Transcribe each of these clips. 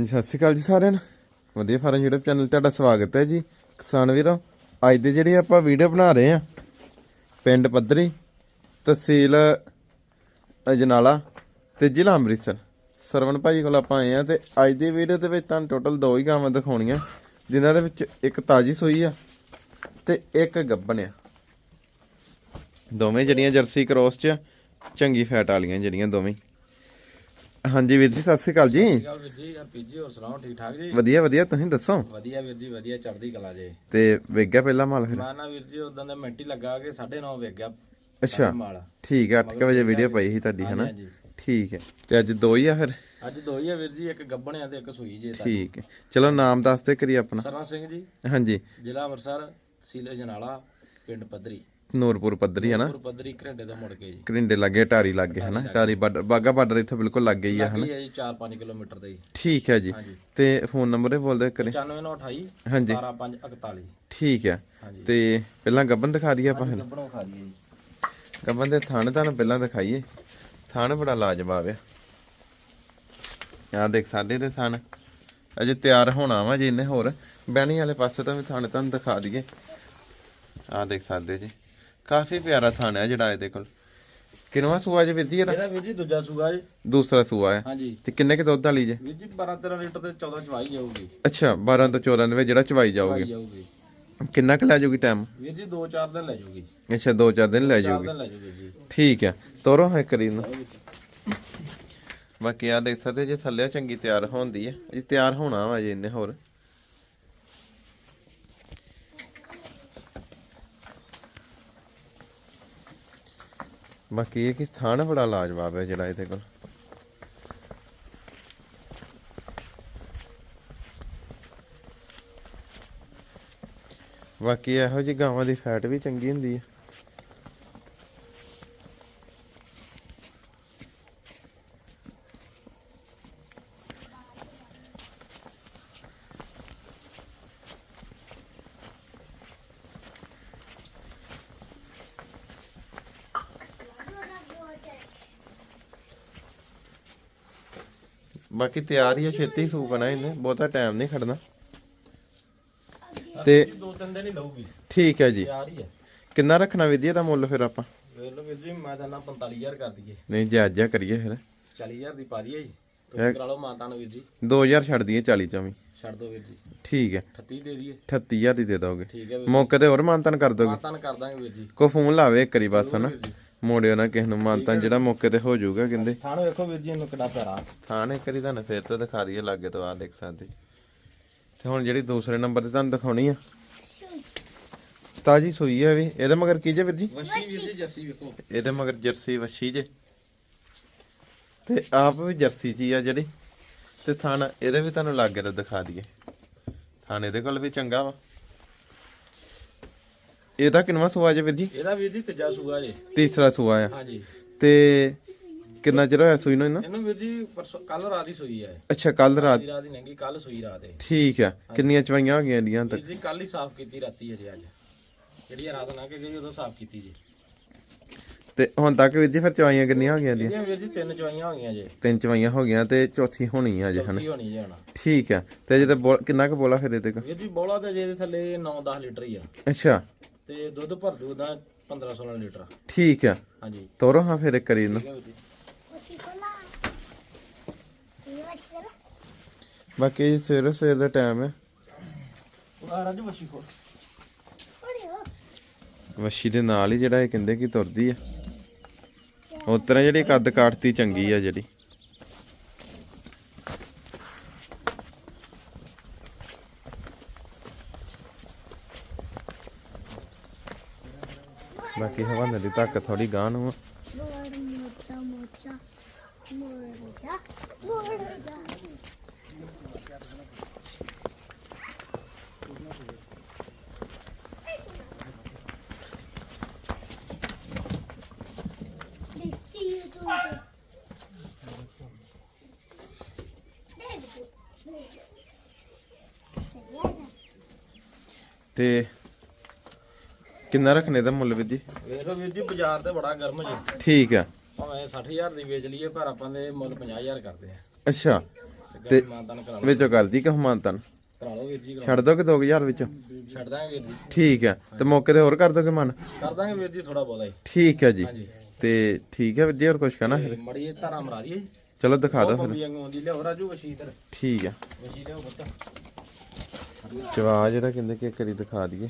ਜੀ ਸਤਿ ਸ਼੍ਰੀ ਅਕਾਲ ਜੀ ਸਾਰਿਆਂ ਨੂੰ। ਵਧੀਆ ਫਾਰਮ YouTube ਚੈਨਲ ਤੁਹਾਡਾ ਸਵਾਗਤ ਹੈ ਜੀ। ਕਿਸਾਨ ਵੀਰੋ ਅੱਜ ਦੇ ਜਿਹੜੇ ਆਪਾਂ ਵੀਡੀਓ ਬਣਾ ਰਹੇ ਆ ਪਿੰਡ ਪੱਧਰੀ ਤਹਿਸੀਲ ਅਜਨਾਲਾ ਤੇ ਜ਼ਿਲ੍ਹਾ ਅੰਮ੍ਰਿਤਸਰ। ਸਰਵਣ ਭਾਜੀ ਕੋਲ ਆਪਾਂ ਆਏ ਆ ਤੇ ਅੱਜ ਦੀ ਵੀਡੀਓ ਦੇ ਵਿੱਚ ਤੁਹਾਨੂੰ ਟੋਟਲ ਦੋ ਹੀ ਗਾਵਾਂ ਦਿਖਾਉਣੀਆਂ ਜਿਨ੍ਹਾਂ ਦੇ ਵਿੱਚ ਇੱਕ ਤਾਜੀ ਸੂਈ ਆ ਤੇ ਇੱਕ ਗੱਬਣ ਆ। ਦੋਵੇਂ ਜਿਹੜੀਆਂ ਜਰਸੀ ਕ੍ਰੋਸ ਚ ਆ, ਚੰਗੀ ਫੈਟ ਵਾਲੀਆਂ ਜਿਹੜੀਆਂ ਦੋਵੇਂ। ਹਾਂਜੀ ਵੀਰ ਜੀ ਸਤਿ ਸ਼੍ਰੀ ਅਕਾਲ ਜੀ। ਗੱਲ ਵੀਰ ਜੀ ਆ ਪੀਜੀ ਹੋਰ ਸੁਣਾਓ ਠੀਕ ਠਾਕ ਜੀ? ਵਧੀਆ ਵਧੀਆ ਤੁਸੀਂ ਦੱਸੋ? ਵਧੀਆ ਵੀਰ ਜੀ ਵਧੀਆ ਚੜ੍ਹਦੀ ਕਲਾ ਜੇ। ਤੇ ਵੇਗਿਆ ਪਹਿਲਾ ਮਾਲ ਫਿਰ? ਮੈਂ ਨਾ ਵੀਰ ਜੀ ਉਦੋਂ ਦਾ ਮਿੰਟ ਹੀ ਲੱਗਾ ਕਿ 9:30 ਵੇਖ ਗਿਆ। ਅੱਛਾ ਮਾਲ। ਠੀਕ ਹੈ 8 ਵਜੇ ਵੀਡੀਓ ਪਾਈ ਸੀ ਤੁਹਾਡੀ ਹਨਾ? ਹਾਂਜੀ। ਠੀਕ ਹੈ। ਤੇ ਅੱਜ ਦੋ ਹੀ ਆ ਫਿਰ? ਅੱਜ ਦੋ ਹੀ ਆ ਵੀਰ ਜੀ ਇੱਕ ਗੱਬਣਿਆ ਤੇ ਇੱਕ ਸੂਈ ਜੇ ਤਾਂ ਠੀਕ ਹੈ। ਚਲੋ ਨਾਮ ਦੱਸ ਦੇ ਕਰੀ ਆਪਣਾ। ਸਰਨ ਸਿੰਘ ਜੀ ਹਾਂਜੀ। ਜ਼ਿਲ੍ਹਾ ਅੰਮ੍ਰਿਤਸਰ ਤਹਿਸੀਲ ਜਨਾਲਾ ਪਿੰਡ ਪੱਧਰੀ। ਨੂਰਪੁਰ ਪੱਧਰੀ ਹਨਾ ਪੁਰ ਪੱਧਰੀ ਘਰੇਂਡੇ ਤੋਂ ਮੁੜ ਕੇ ਜੀ। ਕਰਿੰਡੇ ਲੱਗੇ ਟਾਰੀ ਲੱਗੇ ਹਨਾ ਟਾਰੀ ਬਾਰਡਰ ਬਾਗਾ ਬਾਰਡਰ ਇੱਥੇ ਬਿਲਕੁਲ ਲੱਗੇ ਹੀ ਕੀ ਹੈ ਜੀ 4-5 ਕਿਲੋਮੀਟਰ ਦੇ ਜੀ। ਠੀਕ ਹੈ ਜੀ। ਤੇ ਫੋਨ ਨੰਬਰ ਇਹ ਬੋਲਦੇ ਕਰੇ। 95928 ਹਾਂਜੀ। 17541 ਠੀਕ ਹੈ। ਤੇ ਪਹਿਲਾਂ ਗੱਬਨ ਦਿਖਾ ਦਈਏ ਆਪਾਂ ਜੀ। ਗੱਬਨ ਦੇ ਥਣ ਤੁਹਾਨੂੰ ਪਹਿਲਾਂ ਦਿਖਾਈਏ। ਥਣ ਬੜਾ ਲਾਜਵਾਬ ਆ ਆ ਦੇਖ ਸਾਡੇ ਦੇ ਥਣ ਅਜੇ ਤਿਆਰ ਹੋਣਾ ਵਾ ਜੀ ਇਹਨੇ ਹੋਰ। ਬੈਣੀ ਵਾਲੇ ਪਾਸੇ ਤੋਂ ਵੀ ਥਣ ਤੁਹਾਨੂੰ ਦਿਖਾ ਦਈਏ। ਆ ਦੇਖ ਸਕਦੇ ਜੀ। ਕਾਫੀ ਪਿਆਰਾ ਥਣ ਹੈ ਜਿਹੜਾ ਇਹਦੇ ਕੋਲ। ਕਿਨਵਾ ਸੂਆ ਜੀ ਵੀਰ ਜੀ ਇਹਦਾ? ਇਹਦਾ ਵੀਰ ਜੀ ਦੂਜਾ ਸੂਆ ਜੀ। ਦੂਸਰਾ ਸੂਆ ਹੈ। ਹਾਂਜੀ। ਤੇ ਕਿੰਨੇ ਕਿ ਦੁੱਧ ਵਾਲੀ ਜੇ? ਵੀਰ ਜੀ 12-13 ਲੀਟਰ ਤੇ 14 ਚਵਾਈ ਜਾਊਗੀ। ਅੱਛਾ 12 ਤੋਂ 14 ਦੇ ਵਿੱਚ ਜਿਹੜਾ ਚਵਾਈ ਜਾਊਗੀ ਚਵਾਈ ਜਾਊਗੀ। ਕਿੰਨਾ ਕੁ ਲੈ ਜਾਊਗੀ ਟਾਈਮ ਵੀਰ ਜੀ 2-4 ਦਿਨ ਲੈ ਜਾਊਗੀ ਅੱਛਾ 2-4 ਦਿਨ ਲੈ 4 ਜਾਊਗੀ ਦਿਨ ਲੈ ਜਾਊਗੀ ਜੀ। ਠੀਕ ਹੈ ਤੋਰੋ ਹੈ ਕਰੀ ਨੂੰ। ਬਾਕੀ ਆ ਦੇਖ ਸਕਦੇ ਜੇ ਥੱਲੇ ਚੰਗੀ ਤਿਆਰ ਹੁੰਦੀ ਹੈ। ਜੀ ਤਿਆਰ ਹੋਣਾ ਵਾ ਜੀ ਇਹਨੇ ਹੋਰ। ਬਾਕੀ ਇਹ ਕਿ ਥਾਣ ਬੜਾ ਲਾਜਵਾਬ ਹੈ ਜਿਹੜਾ ਇਹਦੇ ਕੋਲ। ਬਾਕੀ ਇਹੋ ਜਿਹੀ ਗਾਵਾਂ ਦੀ ਫੈਟ ਵੀ ਚੰਗੀ ਹੁੰਦੀ ਹੈ। ਬਾਕੀ ਤਿਆਰ ਹੀ ਆ ਛੇਤੀ ਸੂਪਣਾ ਇਹਨੇ ਬਹੁਤਾ ਟਾਈਮ ਨਹੀਂ ਖੜਨਾ। ਤੇ ਦੋ ਤਿੰਨ ਦਿਨ ਹੀ ਲਊਗੀ। ਠੀਕ ਹੈ ਜੀ। ਤਿਆਰ ਹੀ ਹੈ ਕਿੰਨਾ ਰੱਖਣਾ ਵਿਧੀ ਦਾ ਮੁੱਲ ਫਿਰ ਆਪਾਂ? ਵੇਖ ਲਓ ਵੀਰ ਜੀ ਮੈਂ ਤਾਂ ਨਾ 45000 ਕਰ ਦਈਏ। ਨਹੀਂ ਜਾਇਜ਼ਾ ਕਰੀਏ ਫਿਰ। 40000 ਦੀ ਪਾ ਦਈਏ ਜੀ। ਤੁਸੀਂ ਕਰਾ ਲਓ ਮਾਤਾ ਨੂੰ ਵੀਰ ਜੀ। 2000 ਛੱਡ ਦਈਏ 40 ਚੋਂ ਵੀ ਛੱਡ ਦਿਓ ਵੀਰ ਜੀ। ਠੀਕ ਹੈ। 38 ਦੇ ਦਈਏ। 38000 ਦੀ ਦੇ ਦੋਗੇ। ਠੀਕ ਹੈ ਵੀਰ ਮੌਕੇ ਤੇ ਹੋਰ ਮਾਨਤਨ ਕਰ ਦੋਗੇ। ਮਾਤਾ ਨੂੰ ਕਰ ਦਾਂਗੇ ਵੀਰ ਜੀ। ਕੋ ਫੋਨ ਲਾਵੇ ਇੱਕ ਵਾਰੀ ਬਸ ਹਨਾ? ਮੋੜਿਓ ਨਾ ਕਿਸੇ ਨੂੰ ਮਾਨਤਨ ਜਿਹੜਾ ਮੌਕੇ ਤੇ ਹੋ ਜਾਊਗਾ ਕਹਿੰਦੇ। ਥਾਣੋ ਵੇਖੋ ਵੀਰ ਜੀ ਇਹਨੂੰ ਕਿੱਡਾ ਪਿਆਰਾ ਥਾਣੇ ਇੱਕ ਵਾਰੀ ਤੁਹਾਨੂੰ ਫੇਰ ਤੋਂ ਦਿਖਾ ਦਈਏ ਲਾਗੇ ਤੋਂ ਆ ਦੇਖ ਸਕਦੇ। ਤੇ ਹੁਣ ਜਿਹੜੀ ਦੂਸਰੇ ਨੰਬਰ ਤੇ ਤੁਹਾਨੂੰ ਦਿਖਾਉਣੀ ਆ। ਤਾਜੀ ਸੂਈ ਹੈ ਵੀ। ਇਹਦੇ ਮਗਰ ਕੀ ਜੇ ਵੀਰ ਜੀ? ਵਸ਼ੀ ਵੀਰ ਜੀ ਜੱਸੀ ਵੇਖੋ। ਇਹਦੇ ਮਗਰ ਜਰਸੀ ਵੱਛੀ ਜੇ। ਤੇ ਆਪ ਵੀ ਜਰਸੀ ਜੀ ਆ ਜਿਹੜੀ। ਤੇ ਥਣ ਇਹਦੇ ਵੀ ਤੁਹਾਨੂੰ ਲਾਗੇ ਤੋਂ ਦਿਖਾ ਦਈਏ। ਥਣ ਇਹਦੇ ਕੋਲ ਵੀ ਚੰਗਾ ਵਾ। ਇਹਦਾ ਕਿੰਨਵਾ ਸੂਆ ਜੇ ਵੀਰ ਜੀ? ਇਹਦਾ ਵੀਰ ਜੀ ਤੀਜਾ ਸੂਆ ਜੀ। ਤੀਸਰਾ ਸੂਆ ਆ। ਹਾਂਜੀ। ਤੇ ਕਿੰਨਾ ਚਿਰ ਹੋਇਆ ਸੂਈ ਨੂੰ ਇਹਨਾਂ? ਇਹਨੂੰ ਵੀਰ ਜੀ ਪਰਸੋਂ ਕੱਲ ਰਾਤ ਹੀ ਸੂਈ ਹੈ ਅੱਛਾ ਕੱਲ ਰਾਤ। ਰਾਤ ਹੀ ਨੰਗੀ ਕੱਲ ਸੂਈ ਰਾਤ ਹੈ ਠੀਕ ਆ। ਕਿੰਨੀਆਂ ਚਵਾਈਆਂ ਹੋ ਗਈਆਂ ਇਹਦੀਆਂ ਵੀਰ ਤੱਕ ਜੀ ਕੱਲ ਹੀ ਸਾਫ਼ ਕੀਤੀ ਰਾਤੀ ਅਜੇ ਅੱਜ। ਜਿਹੜੀ ਰਾਤ ਨਾ ਕਿ ਗਈ ਉਦੋਂ ਸਾਫ਼ ਕੀਤੀ ਜੀ। ਤੇ ਹੁਣ ਤੱਕ ਵੀਰ ਜੀ ਫਿਰ ਚਵਾਈਆਂ ਕਿੰਨੀਆਂ ਹੋ ਗਈਆਂ ਇਹਦੀਆਂ ਇਹਦੀਆਂ ਵੀਰ ਜੀ ਤਿੰਨ ਚਵਾਈਆਂ ਹੋ ਗਈਆਂ ਜੇ। ਜੇ ਤਿੰਨ ਚਵਾਈਆਂ ਹੋ ਗਈਆਂ ਤੇ ਚੌਥੀ ਹੋਣੀ ਆ ਜੇ ਹਨ? ਹੋਣੀ ਜੇ ਹੁਣ। ਠੀਕ ਆ। ਤੇ ਜੇ ਤੇ ਕਿੰਨਾ ਕੁ ਬੋਲਾ ਫਿਰ ਇਹਦੇ ਕੋਲ ਵੀਰ ਜੀ ਬੋਲਾ ਤੇ ਜੇ ਥੱਲੇ 9-10 ਲੀਟਰ ਹੀ ਆ। ਅੱਛਾ। ਤੇ ਦੁੱਧ ਭਰ ਦੂ ਦਾ 15-16 ਲੀਟਰ। ਠੀਕ ਆ। ਹਾਂਜੀ। ਤੋਰੋ ਹਾਂ ਫਿਰ ਇੱਕ ਕਰੀ ਨੂੰ ਠੀਕ ਹੈ ਵੀਰ ਜੀ। ਬਾਕੀ ਸਵੇਰੇ ਸਵੇਰ ਦਾ ਟਾਈਮ ਹੈ ਆ ਰਾਜੂ ਬੱਛੀ ਖੋਲ ਵੱਛੀ ਦੇ ਨਾਲ ਹੀ ਜਿਹੜਾ ਇਹ ਕਹਿੰਦੇ ਕਿ ਤੁਰਦੀ ਆ। ਉਸ ਤਰ੍ਹਾਂ ਜਿਹੜੀ ਕੱਦ ਕਾਟਤੀ ਚੰਗੀ ਆ ਜਿਹੜੀ। ਬਾਕੀ ਹਵਾਨੇ ਦੀ ਤੱਕ ਥੋੜੀ ਗਾਂ ਨੂੰ। ਤੇ ਕਿੰਨਾ ਰੱਖਣੇ ਦਾ ਮੁੱਲ ਵੀ ਜੀ? ਵੇਖ ਲਓ ਵੀਰ ਜੀ ਬਾਜ਼ਾਰ ਤੇ ਬੜਾ ਗਰਮ ਜੀ। ਠੀਕ ਆ। ਭਾਵੇਂ 60000 ਦੀ ਵੇਚ ਲਈਏ ਪਰ ਆਪਾਂ ਦੇ ਮੁੱਲ 50000 ਕਰਦੇ ਆ। ਅੱਛਾ। ਤੇ ਮਾਨਤਾਨ ਕਰਾ ਵਿੱਚੋਂ ਕਰਦੀ ਕਿ ਹਮਾਨਤਨ ਕਰਾ ਲਓ ਵੀਰ ਜੀ ਕਰਾ ਛੱਡ ਦੋਗੇ 2000 ਵਿੱਚੋਂ। ਛੱਡ ਦਾਂਗੇ ਵੀਰ ਜੀ। ਠੀਕ ਹੈ ਤੇ ਮੌਕੇ ਤੇ ਹੋਰ ਕਰ ਦੋਗੇ ਮਨ? ਕਰ ਦਾਂਗੇ ਵੀਰ ਜੀ ਥੋੜਾ ਬਹੁਤਾ ਹੀ। ਠੀਕ ਹੈ ਜੀ। ਤੇ ਠੀਕ ਹੈ ਵੀਰ ਜੀ ਹੋਰ ਕੁਝ ਕਹਿਣਾ? ਤੇ ਮੜੀ ਇਹ ਧਾਰਾ ਮਰਾ ਜੀ ਚਲੋ ਦਿਖਾ ਦਿਓ ਫਿਰ। ਠੀਕ ਪੁੱਤ। ਚਵਾ ਜਿਹੜਾ ਕਹਿੰਦੇ ਕਿ ਇੱਕ ਵਾਰੀ ਦਿਖਾ ਦਈਏ।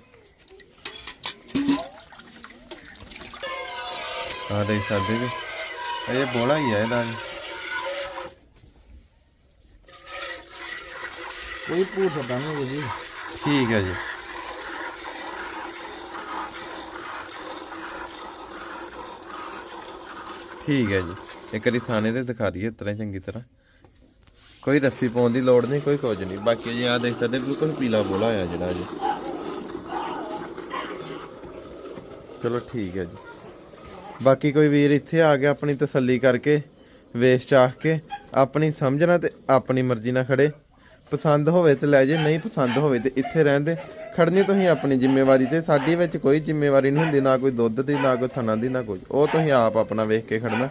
ਆ ਦੇਖ ਸਕਦੇ ਜੀ। ਇਹ ਬੋਲਾ ਹੀ ਹੈ ਇਹਦਾ ਕੋਈ ਭੂਤ ਸਦਾ ਨਹੀਂ ਜੀ। ਠੀਕ ਹੈ ਜੀ। ਠੀਕ ਹੈ ਜੀ। ਇੱਕ ਵਾਰੀ ਥਾਣੇ ਤੇ ਦਿਖਾ ਦਈਏ ਤਰ੍ਹਾਂ ਚੰਗੀ ਤਰ੍ਹਾਂ। ਕੋਈ ਰੱਸੀ ਪਾਉਣ ਦੀ ਲੋੜ ਨਹੀਂ ਕੋਈ ਕੁਝ ਨਹੀਂ। ਬਾਕੀ ਜੀ ਆ ਦੇਖ ਸਕਦੇ ਬਿਲਕੁਲ ਪੀਲਾ ਬੋਲਾ ਹੋਇਆ ਜਿਹੜਾ ਜੀ। ਚਲੋ ਠੀਕ ਹੈ ਜੀ। ਬਾਕੀ ਕੋਈ ਵੀਰ ਇੱਥੇ ਆ ਗਿਆ ਆਪਣੀ ਤਸੱਲੀ ਕਰਕੇ ਵੇਚ ਚਾਹ ਕੇ, ਆਪਣੀ ਸਮਝਣਾ ਤੇ ਆਪਣੀ ਮਰਜ਼ੀ ਨਾਲ ਖੜੇ। ਪਸੰਦ ਹੋਵੇ ਤੇ ਲੈ ਜੇ, ਨਹੀਂ ਪਸੰਦ ਹੋਵੇ ਤੇ ਇੱਥੇ ਰਹਿੰਦੇ ਖੜਨੀ ਤੁਸੀਂ ਆਪਣੀ ਜ਼ਿੰਮੇਵਾਰੀ ਤੇ, ਸਾਡੀ ਵਿੱਚ ਕੋਈ ਜ਼ਿੰਮੇਵਾਰੀ ਨਹੀਂ ਹੁੰਦੀ, ਨਾ ਕੋਈ ਦੁੱਧ ਦੀ, ਨਾ ਕੋਈ ਥਣਾ ਦੀ, ਨਾ ਕੁਝ। ਉਹ ਤੁਸੀਂ ਆਪ ਆਪਣਾ ਵੇਖ ਕੇ ਖੜਨਾ